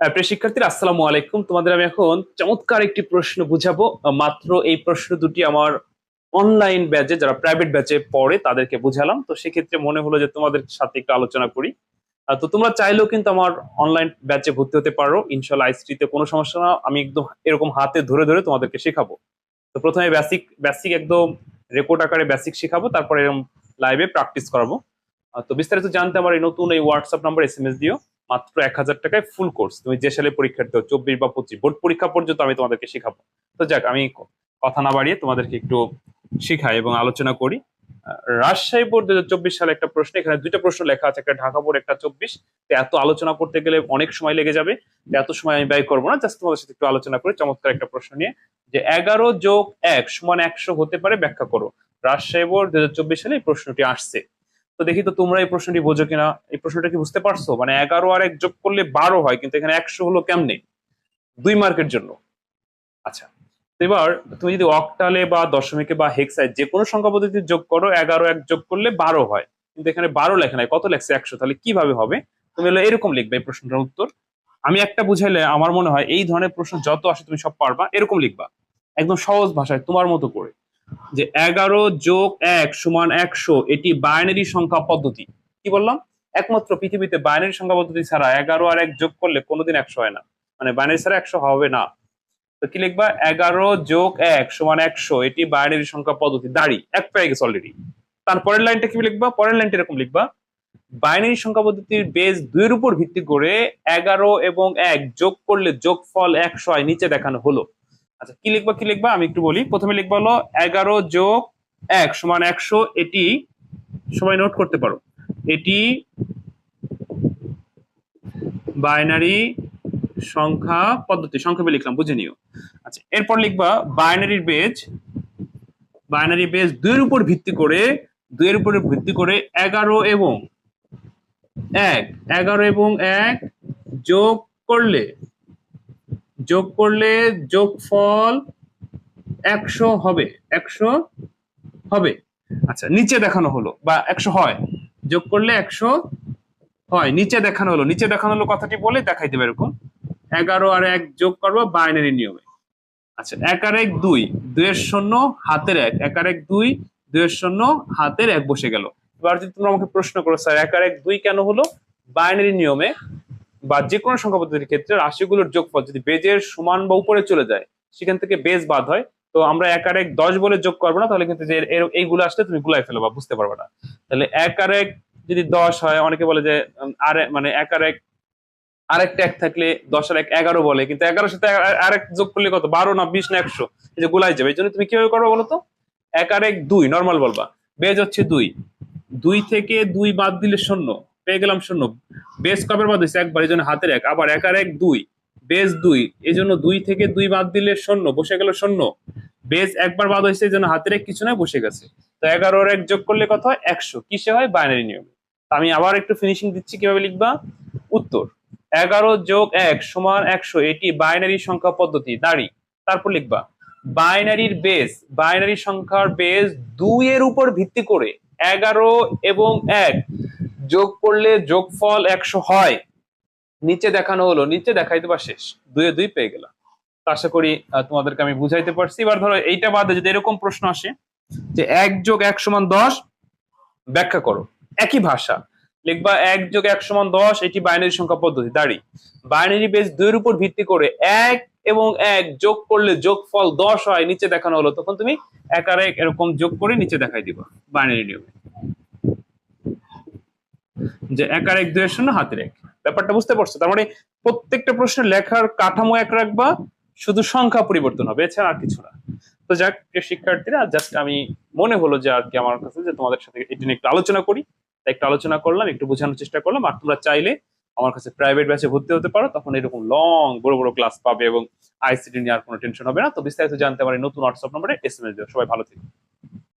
প্রিয় শিক্ষার্থীরা, আসসালামু আলাইকুম। তোমাদের আমি এখন চমৎকার একটি প্রশ্ন বুঝাবো। মাত্র এই প্রশ্ন দুটি আমার অনলাইন ব্যাচে যারা প্রাইভেট ব্যাচে পড়ে, তাদেরকে বুঝালাম। তো সেক্ষেত্রে মনে হলো যে তোমাদের সাথে একটু আলোচনা করি। তো তোমরা চাইলেও কিন্তু আমার অনলাইন ব্যাচে ভর্তি হতে পারো। ইনশাল্লাহ আইসিটিতে কোনো সমস্যা না। আমি একদম এরকম হাতে ধরে ধরে তোমাদেরকে শেখাবো। তো প্রথমে বেসিক বেসিক একদম রেকর্ড আকারে বেসিক শেখাবো। তারপরে এরকম লাইভে প্র্যাকটিস করাবো। তো বিস্তারিত জানতে আমার এই নতুন এই WhatsApp number S M S দিও। মাত্র এক হাজার টাকায় ফুল কোর্স তুমি যে সালে পরীক্ষার্থী হও চব্বিশ বা পঁচিশ, বোর্ড পরীক্ষা পর্যন্ত আমি তোমাদেরকে শেখাবো। তো যাক, আমি কথা না বাড়িয়ে তোমাদেরকে একটু শিখাই এবং আলোচনা করি। রাজশাহী বোর্ড দু চব্বিশ সালে একটা প্রশ্ন, এখানে দুইটা প্রশ্ন লেখা আছে, একটা ঢাকা বোর্ড, একটা চব্বিশ। তো এত আলোচনা করতে গেলে অনেক সময় লেগে যাবে এত সময় আমি ব্যয় করব না। জাস্ট তোমাদের সাথে একটু আলোচনা করি, চমৎকার একটা প্রশ্ন নিয়ে। যে এগারো যোগ এক সমান একশো হতে পারে, ব্যাখ্যা করো। রাজশাহী বোর্ড দু সালে এই প্রশ্নটি আসছে। তো দেখি তো তোমরা এই প্রশ্নটি বোঝো কিনা। এই প্রশ্নটা কি বুঝতে পারছ? মানে এগারো আর এক যোগ করলে বারো হয়, কিন্তু এখানে একশো হলো কেমনে? দুই মার্কের জন্য। আচ্ছা এবার তুমি যদি অক্টালে বা দশমিকে বা হেক্সায় যে কোনো সংখ্যা পদ্ধতি যোগ করো, এগারো এক যোগ করলে বারো হয়। কিন্তু এখানে বারো লেখা নাই, কত লেখছে একশো? তাহলে কীভাবে হবে? তুমি হলো এরকম লিখবে এই প্রশ্নটার উত্তর। আমি একটা বুঝাইলে আমার মনে হয় এই ধরনের প্রশ্ন যত আসে তুমি সব পারবা, এরকম লিখবা। একদম সহজ ভাষায়, তোমার মতো করে। যে এগারো যোগ এক সমান একশো, এটি বাইনারি সংখ্যা পদ্ধতি। কি বললাম? একমাত্র পৃথিবীতে বাইনারি সংখ্যা পদ্ধতি ছাড়া এগারো আর এক যোগ করলে কোনোদিন একশো হয় না। মানে বাইনারি ছাড়া একশো হবে না। তো কি লিখবা? এগারো যোগ এক সমান একশো, এটি বাইনারি সংখ্যা পদ্ধতি। দাঁড়ি, এক পেয়ে গেছে অলরেডি তারপরের লাইনটা কি লিখবা? পরের লাইনটা এরকম লিখবা। বাইনারি সংখ্যা পদ্ধতির বেস দুইয়ের উপর ভিত্তি করে এগারো এবং এক যোগ করলে যোগফল একশো হয়, নিচে দেখানো হলো। আচ্ছা কি লিখবা কি লিখবা? আমি একটু বলি। প্রথমে লিখবা হলো এগারো যোগ এক সমান একশো এটি সবাই নোট করতে পারো। এটি বাইনারি সংখ্যা পদ্ধতি, সংক্ষেপে লিখলাম, বুঝে নিও। আচ্ছা এরপর লিখবা বাইনারির বেজ বাইনারি বেজ দুইয়ের উপর ভিত্তি করে, দুইয়ের উপর ভিত্তি করে এগারো এবং এক, এগারো এবং এক যোগ করলে যোগ করলে যোগফল একশো হবে একশো হবে। আচ্ছা নিচে দেখানো হলো, বা একশো হয়। যোগ করলে একশো হয়, নিচে দেখানো হলো। নিচে দেখানো হলো কথাটি বলে দেখাই দেবে এরকম। এগারো আর এক যোগ করব বাইনারি নিয়মে। আচ্ছা এক আর এক দুই, দুইয়ের শূন্য, হাতের এক। এক আর এক দুই, দুইয়ের শূন্য, হাতের এক বসে গেল। এবার যদি তোমরা আমাকে প্রশ্ন করো, স্যার, এক আর এক দুই কেন হলো? বাইনারি নিয়মে বা যে কোনো সংখ্যা পদ্ধতির ক্ষেত্রে রাশিগুলোর যোগফল যদি বেজের সমান বা উপরে চলে যায়, সেখান থেকে বেজ বাদ হয়, তো আমরা এক আর এক দশ বলে যোগ করব না, তাহলে কিন্তু যে এইগুলো আসলে তুমি গুলাই ফেলো বা বুঝতে পারবে না। তাহলে এক আর এক যদি দশ হয়, অনেকে বলে যে আর মানে এক আর এক আরেকটা এক থাকলে দশ আর এক এগারো বলে, কিন্তু এগারোর সাথে আর- আরেক যোগ করলে কত? বারো না, বিশ না একশো, এই যে গুলাই যাবে, এই জন্য তুমি কীভাবে করবে বলো তো এক আর এক দুই নর্মাল বলবা। বেজ হচ্ছে দুই। দুই থেকে দুই বাদ দিলে শূন্য, পেয়ে গেলাম শূন্য। বেজ কবে বাদ হয়েছে? একবার, এই জন্য হাতের এক। আবার এক আর এক, দুই। বেজ দুই। এই জন্য দুই থেকে দুই বাদ দিলে শূন্য, বসে গেল শূন্য। বেজ একবার বাদ হয়েছে, এই জন্য হাতের এক কিছু নয় বসে গেছে। তো এগারোর এক যোগ করলে কত হয়? একশো। কিসে হয়? বাইনারি নিয়মে। আমি আবার একটু ফিনিশিং দিচ্ছি, কীভাবে লিখবা? উত্তর। এগারো যোগ এক সমান একশো, এটি বাইনারি সংখ্যা পদ্ধতি। দাঁড়ি। তারপর লিখবা। বাইনারির বেস বাইনারি সংখ্যার বেস দুই এর উপর ভিত্তি করে এগারো এবং এক যোগ করলে যোগফল একশো হয়। নিচে দেখানো হলো, নিচে দেখাই দেবা শেষ। দুয়ে দুই পেয়ে গেলাম। আশা করি তোমাদেরকে আমি বুঝাইতে পারছি। এবার ধরো, এইটা বাদে যদি এরকম প্রশ্ন আসে, যে এক যোগ এক সমান দশ, ব্যাখ্যা করো। একই ভাষা। লিখবা এক যোগ এক সমান দশ, এটি বাইনারি সংখ্যা পদ্ধতি। দাঁড়ি। বাইনারি বেস দুইয়ের উপর ভিত্তি করে এক এবং এক যোগ করলে যোগফল দশ হয়, নিচে দেখানো হলো, তখন তুমি এক আর এক এরকম যোগ করে নিচে দেখাই দিবা বাইনারি নিয়মে। যে এক আর এক দুইয়ের শূন্য হাতের এক ব্যাপারটা বুঝতে পারছ? তার মানে প্রত্যেকটা প্রশ্নের লেখার কাঠামো এক রাখবা, শুধু সংখ্যা পরিবর্তন হবে, এছাড়া আর কিছু না। তো যাক, প্রিয় শিক্ষার্থীরা জাস্ট আমি মনে হলো যে আর কি আমার কাছে যে তোমাদের সাথে এটি নিয়ে একটু আলোচনা করি। তাই একটু আলোচনা করলাম, একটু বোঝানোর চেষ্টা করলাম। আর তোমরা চাইলে আমার কাছে প্রাইভেট ব্যাচে ভর্তি হতে পারো। তখন এরকম লং বড় বড় ক্লাস পাবে এবং আইসিটি নিয়ে আর কোনো টেনশন হবে না। তো বিস্তারিত জানতে পারি নতুন হোয়াটসঅ্যাপ নম্বরে এস এম এস সবাই ভালো থেকো।